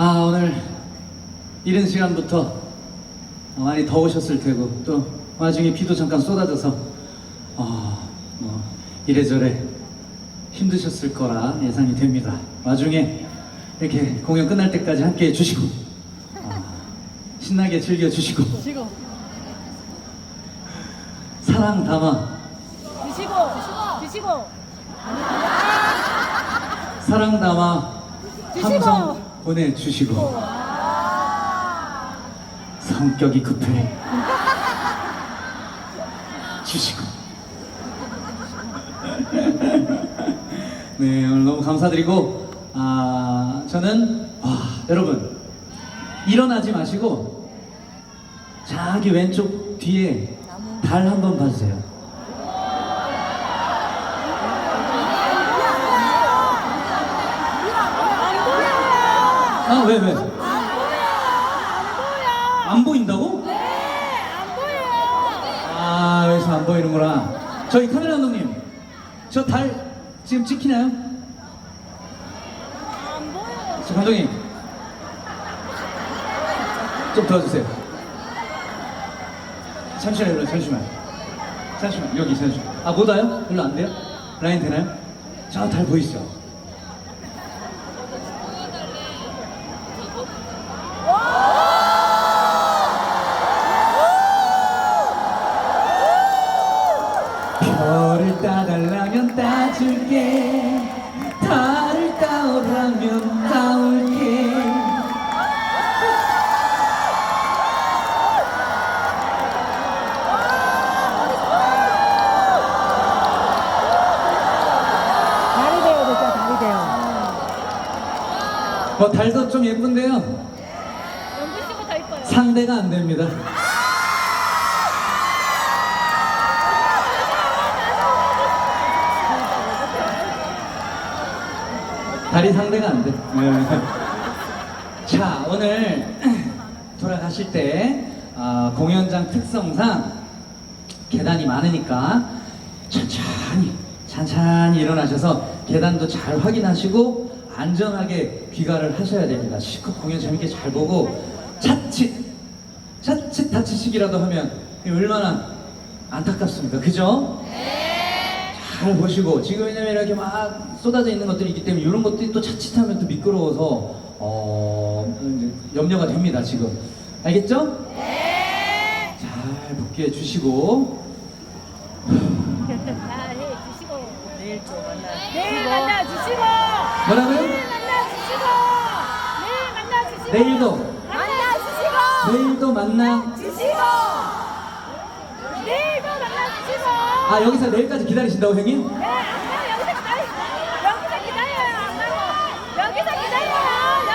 아 오늘 이른 시간부터 많이 더우셨을 테고 또 와중에 비도 잠깐 쏟아져서 어, 뭐 이래저래 힘드셨을 거라 예상이 됩니다. 와중에 이렇게 공연 끝날 때까지 함께 해주시고 어, 신나게 즐겨주시고 사랑 담아 드시고 드시고 사랑 담아. 함성 보내주시고 성격이 급해 주시고. 네 오늘 너무 감사드리고 아 저는 와 여러분 일어나지 마시고 저기 왼쪽 뒤에 달 한번 봐주세요 아 왜 왜? 안 보인다고? 안 보여요 아 여기서 안 보이는구나 저희 카메라 감독님 저 달 지금 찍히나요? 안 보여요 저 감독님 좀 도와주세요 잠시만요 잠시만 잠시만 여기 잠시만 아 못 와요? 별로 안 돼요? 라인 되나요? 저 달 보이시죠? 뭐 달도 좀 예쁜데요 연기 씨가 다 이뻐요 상대가 안 됩니다 달이 상대가 안 돼. 네. 자 오늘 돌아가실 때 아, 공연장 특성상 계단이 많으니까 천천히 천천히 일어나셔서 계단도 잘 확인하시고 안전하게 귀가를 하셔야 됩니다. 실컷 공연 재밌게 잘 보고 자칫 자칫 다치시기라도 하면 얼마나 안타깝습니까? 그죠? 잘 보시고 지금 왜냐면 이렇게 막 쏟아져 있는 것들이 있기 때문에 이런 것들이 또 자칫하면 또 미끄러워서 어 염려가 됩니다 지금 알겠죠? 네. 잘 복귀해 주시고 다리 주시고 내일 또 만나 내일 만나 주시고 뭐라고요? 내일 만나 주시고 내일 만나 주시고 내일도 만나 주시고 내일도 만나 주시고 내일도 만나 주시고 아 여기서 내일까지 기다리신다고 형님? 네, 안 가요. 여기서 기다려. 여기서 기다려요. 안 가고. 여기서 기다려요.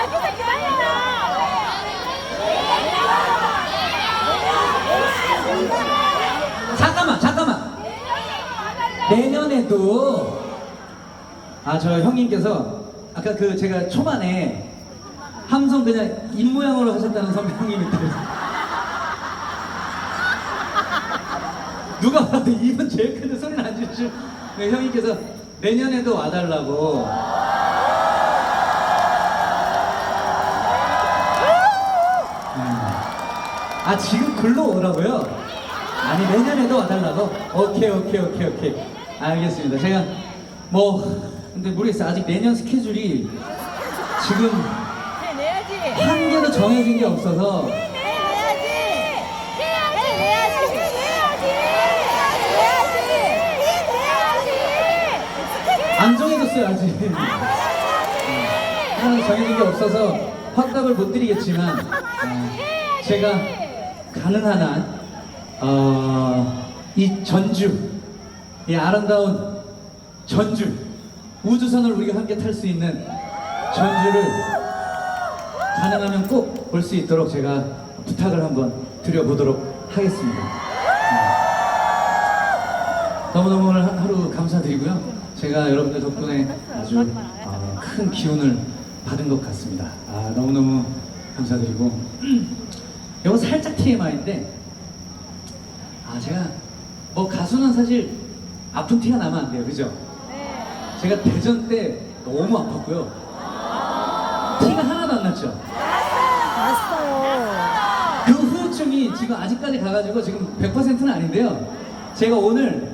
여기서 기다려요. 잠깐만 잠깐만 내년에도 아 저 형님께서 아까 그 제가 초반에 함성 그냥 입 모양으로 하셨다는 선배 형님이 있다고 누가 봐도 입은 제일 큰데 소리는 안 지르시고 네, 형님께서 내년에도 와달라고 음. 아 지금 글로 오라고요? 아니 내년에도 와달라고? 오케이 오케이 오케이 오케이 알겠습니다 제가 뭐 근데 모르겠어요 아직 내년 스케줄이 지금 내야지. 한 개도 정해진 게 없어서 내야지. 해야지. 내야지. 해야지. 내야지. 안 정해졌어요 아직 하나 정해진 게 없어서 확답을 못 드리겠지만 어, 제가 가능한 한 어, 이 전주 이 아름다운 전주 우주선을 우리가 함께 탈 수 있는 전주를 가능하면 꼭 볼 수 있도록 제가 부탁을 한번 드려보도록 하겠습니다. 네. 너무너무 오늘 하- 하루 감사드리고요. 제가 여러분들 덕분에 아주 어, 큰 기운을 받은 것 같습니다. 아, 너무너무 감사드리고. 이거 살짝 TMI인데, 아, 제가 뭐 가수는 사실 아픈 티가 나면 안 돼요, 그죠? 네. 제가 대전 때 너무 아팠고요. 티가 하나도 안 났죠. 봤어요. 그 후유증이 지금 아직까지 가가지고 지금 100%는 아닌데요. 제가 오늘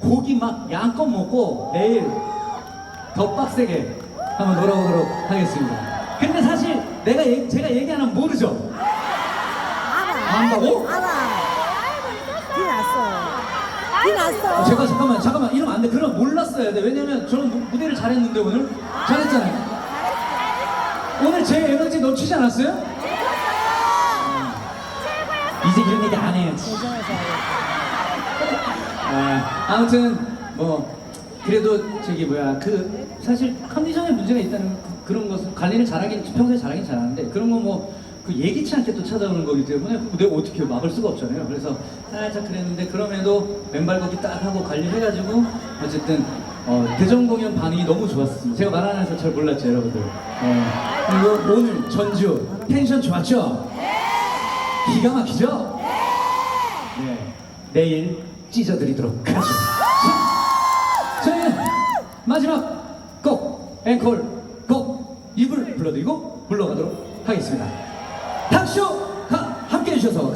고기 막 양껏 먹고 내일 더 빡세게 한번 놀아보도록 하겠습니다. 근데 사실 내가 얘- 제가 얘기 안 하면 모르죠. 알아. 안다고? 알아. 티 났어요. 티 어, 났어. 제가 잠깐만 잠깐만 이러면 안 돼. 그럼 몰랐어야 돼. 왜냐면 저는 무- 무대를 잘했는데 오늘 잘했잖아요. 오늘 제 에너지 넘치지 않았어요? 음. 이제 이런 얘기 안 해요. 아, 아무튼 뭐 그래도 저기 뭐야 그 사실 컨디션에 문제가 있다는 그, 런 것은 관리를 잘하긴 평소에 잘하긴 잘하는데 그런 거뭐그 예기치 않게 또 찾아오는 거기 때문에 그거 내가 어떻게 막을 수가 없잖아요. 그래서 살짝 그랬는데 그럼에도 맨발 걷기 딱 하고 관리해가지고 어쨌든 어, 대전 공연 반응이 너무 좋았습니다. 제가 말 안 해서 잘 몰랐죠, 여러분들. 어, 그리고 오늘 전주 텐션 좋았죠? 기가 막히죠? 네. 내일 찢어드리도록 하죠. 자, 저희는 마지막 곡, 앵콜 곡 입을 불러드리고 물러가도록 하겠습니다. 탁쇼 가- 함께 해주셔서.